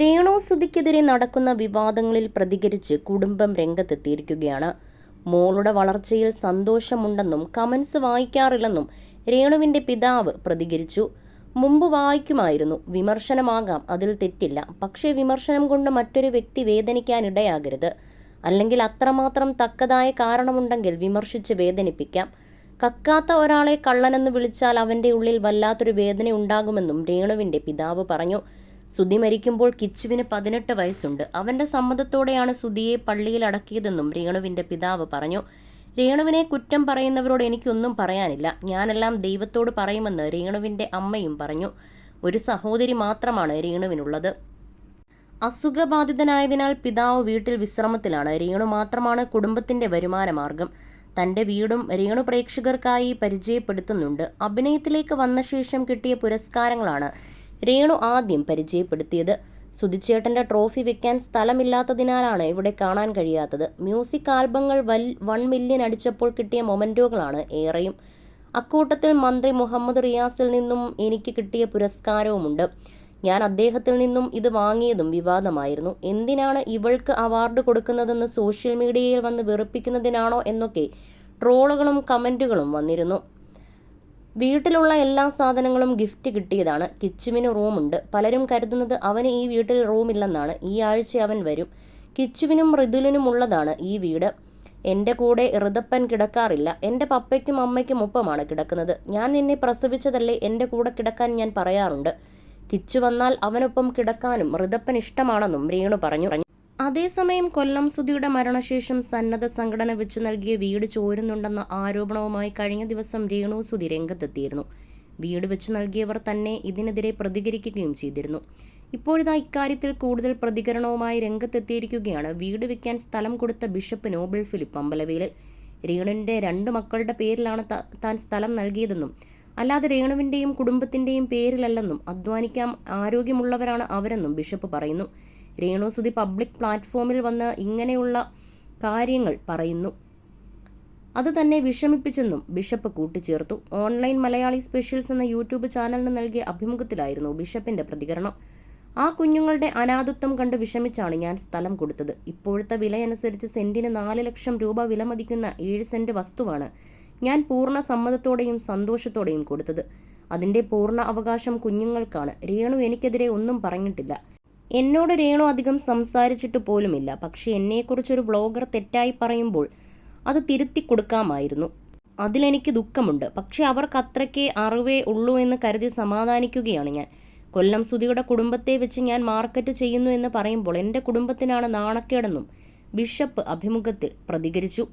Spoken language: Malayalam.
രേണു സുധിക്കെതിരെ നടക്കുന്ന വിവാദങ്ങളിൽ പ്രതികരിച്ച് കുടുംബം രംഗത്തെത്തിയിരിക്കുകയാണ്. മോളുടെ വളർച്ചയിൽ സന്തോഷമുണ്ടെന്നും കമൻസ് വായിക്കാറില്ലെന്നും രേണുവിന്റെ പിതാവ് പ്രതികരിച്ചു. മുമ്പ് വായിക്കുമായിരുന്നു വിമർശനമാകാം അതിൽ തെറ്റില്ല. പക്ഷേ വിമർശനം കൊണ്ട് മറ്റൊരു വ്യക്തി വേദനിക്കാനിടയാകരുത്. അല്ലെങ്കിൽ അത്രമാത്രം തക്കതായ കാരണമുണ്ടെങ്കിൽ വിമർശിച്ച് വേദനിപ്പിക്കാം. കക്കാത്ത ഒരാളെ കള്ളനെന്ന് വിളിച്ചാൽ അവന്റെ ഉള്ളിൽ വല്ലാത്തൊരു വേദന ഉണ്ടാകുമെന്നും രേണുവിന്റെ പിതാവ് പറഞ്ഞു. സുധി മരിക്കുമ്പോൾ കിച്ചുവിന് പതിനെട്ട് വയസ്സുണ്ട്. അവന്റെ സമ്മതത്തോടെയാണ് സുധിയെ പള്ളിയിൽ അടക്കിയതെന്നും രേണുവിന്റെ പിതാവ് പറഞ്ഞു. രേണുവിനെ കുറ്റം പറയുന്നവരോട് എനിക്കൊന്നും പറയാനില്ല. ഞാനെല്ലാം ദൈവത്തോട് പറയുമെന്ന് രേണുവിന്റെ അമ്മയും പറഞ്ഞു. ഒരു സഹോദരി മാത്രമാണ് രേണുവിനുള്ളത്. അസുഖബാധിതനായതിനാൽ പിതാവ് വീട്ടിൽ വിശ്രമത്തിലാണ്. രേണു മാത്രമാണ് കുടുംബത്തിന്റെ വരുമാന മാർഗം തന്റെ വീടും രേണു പ്രേക്ഷകർക്കായി പരിചയപ്പെടുത്തുന്നുണ്ട്. അഭിനയത്തിലേക്ക് വന്ന ശേഷം കിട്ടിയ പുരസ്കാരങ്ങളാണ് രേണു ആദ്യം പരിചയപ്പെടുത്തിയത്. സുധിച്ചേട്ടന്റെ ട്രോഫി വെക്കാൻ സ്ഥലമില്ലാത്തതിനാലാണ് ഇവിടെ കാണാൻ കഴിയാത്തത്. മ്യൂസിക് ആൽബങ്ങൾ വൽ വൺ മില്യൺ അടിച്ചപ്പോൾ കിട്ടിയ മൊമന്റോകളാണ് ഏറെയും. അക്കൂട്ടത്തിൽ മന്ത്രി മുഹമ്മദ് റിയാസിൽ നിന്നും എനിക്ക് കിട്ടിയ പുരസ്കാരവുമുണ്ട്. ഞാൻ അദ്ദേഹത്തിൽ നിന്നും ഇത് വാങ്ങിയതും വിവാദമായിരുന്നു. എന്തിനാണ് ഇവൾക്ക് അവാർഡ് കൊടുക്കുന്നതെന്ന് സോഷ്യൽ മീഡിയയിൽ വന്ന് വെറുപ്പിക്കുന്നതിനാണോ എന്നൊക്കെ ട്രോളുകളും കമന്റുകളും വന്നിരുന്നു. വീട്ടിലുള്ള എല്ലാ സാധനങ്ങളും ഗിഫ്റ്റ് കിട്ടിയതാണ്. കിച്ചുവിന് റൂമുണ്ട് പലരും കരുതുന്നത് അവന് ഈ വീട്ടിൽ റൂമില്ലെന്നാണ് ഈ ആഴ്ച അവൻ വരും. കിച്ചുവിനും റിതുലിനും ഉള്ളതാണ് ഈ വീട്. എന്റെ കൂടെ ഋതപ്പൻ കിടക്കാറില്ല. എന്റെ പപ്പയ്ക്കും അമ്മയ്ക്കും ഒപ്പമാണ് കിടക്കുന്നത്. ഞാൻ നിന്നെ പ്രസവിച്ചതല്ലേ എന്റെ കൂടെ കിടക്കാൻ ഞാൻ പറയാറുണ്ട്. കിച്ചു വന്നാൽ അവനൊപ്പം കിടക്കാനും ഋതപ്പൻ ഇഷ്ടമാണെന്നും രേണു പറഞ്ഞു. അതേസമയം കൊല്ലം സുധിയുടെ മരണശേഷം സന്നദ്ധ സംഘടന വെച്ചു നൽകിയ വീട് ചോരുന്നുണ്ടെന്ന ആരോപണവുമായി കഴിഞ്ഞ ദിവസം രേണു സുധി രംഗത്തെത്തിയിരുന്നു. വീട് വെച്ചു നൽകിയവർ തന്നെ ഇതിനെതിരെ പ്രതികരിക്കുകയും ചെയ്തിരുന്നു. ഇപ്പോഴിതാ ഇക്കാര്യത്തിൽ കൂടുതൽ പ്രതികരണവുമായി രംഗത്തെത്തിയിരിക്കുകയാണ്. വീട് വയ്ക്കാൻ സ്ഥലം കൊടുത്ത ബിഷപ്പ് നോബിൾ ഫിലിപ്പ് അമ്പലവേലിൽ. രേണുവിന്റെ രണ്ട് മക്കളുടെ പേരിലാണ് താൻ സ്ഥലം നൽകിയതെന്നും അല്ലാതെ രേണുവിന്റെയും കുടുംബത്തിന്റെയും പേരിലല്ലെന്നും അധ്വാനിക്കാൻ ആരോഗ്യമുള്ളവരാണ് അവരെന്നും ബിഷപ്പ് പറയുന്നു. രേണു സുധി പബ്ലിക് പ്ലാറ്റ്ഫോമിൽ വന്ന് ഇങ്ങനെയുള്ള കാര്യങ്ങൾ പറയുന്നു. അത് തന്നെ വിഷമിപ്പിച്ചെന്നും ബിഷപ്പ് കൂട്ടിച്ചേർത്തു. ഓൺലൈൻ മലയാളി സ്പെഷ്യൽസ് എന്ന യൂട്യൂബ് ചാനലിന് നൽകിയ അഭിമുഖത്തിലായിരുന്നു ബിഷപ്പിന്റെ പ്രതികരണം. ആ കുഞ്ഞുങ്ങളുടെ അനാഥത്വം കണ്ട് വിഷമിച്ചാണ് ഞാൻ സ്ഥലം കൊടുത്തത്. ഇപ്പോഴത്തെ വിലയനുസരിച്ച് സെന്റിന് നാല് ലക്ഷം രൂപ വിലമതിക്കുന്ന ഏഴ് സെന്റ് വസ്തുവാണ് ഞാൻ പൂർണ സമ്മതത്തോടെയും സന്തോഷത്തോടെയും കൊടുത്തത്. അതിന്റെ പൂർണ അവകാശം കുഞ്ഞുങ്ങൾക്കാണ്. രേണു എനിക്കെതിരെ ഒന്നും പറഞ്ഞിട്ടില്ല. എന്നോട് രേണു അധികം സംസാരിച്ചിട്ട് പോലുമില്ല. പക്ഷെ എന്നെക്കുറിച്ചൊരു വ്ളോഗർ തെറ്റായി പറയുമ്പോൾ അത് തിരുത്തി കൊടുക്കാമായിരുന്നു. അതിലെനിക്ക് ദുഃഖമുണ്ട്. പക്ഷേ അവർക്ക് അത്രയ്ക്ക് അറിവേ ഉള്ളൂ എന്ന് കരുതി സമാധാനിക്കുകയാണ് ഞാൻ. കൊല്ലം സുധിയുടെ കുടുംബത്തെ വെച്ച് ഞാൻ മാർക്കറ്റ് ചെയ്യുന്നു എന്ന് പറയുമ്പോൾ എന്റെ കുടുംബത്തിനാണ് നാണക്കേടെന്നും ബിഷപ്പ് അഭിമുഖത്തിൽ പ്രതികരിച്ചു.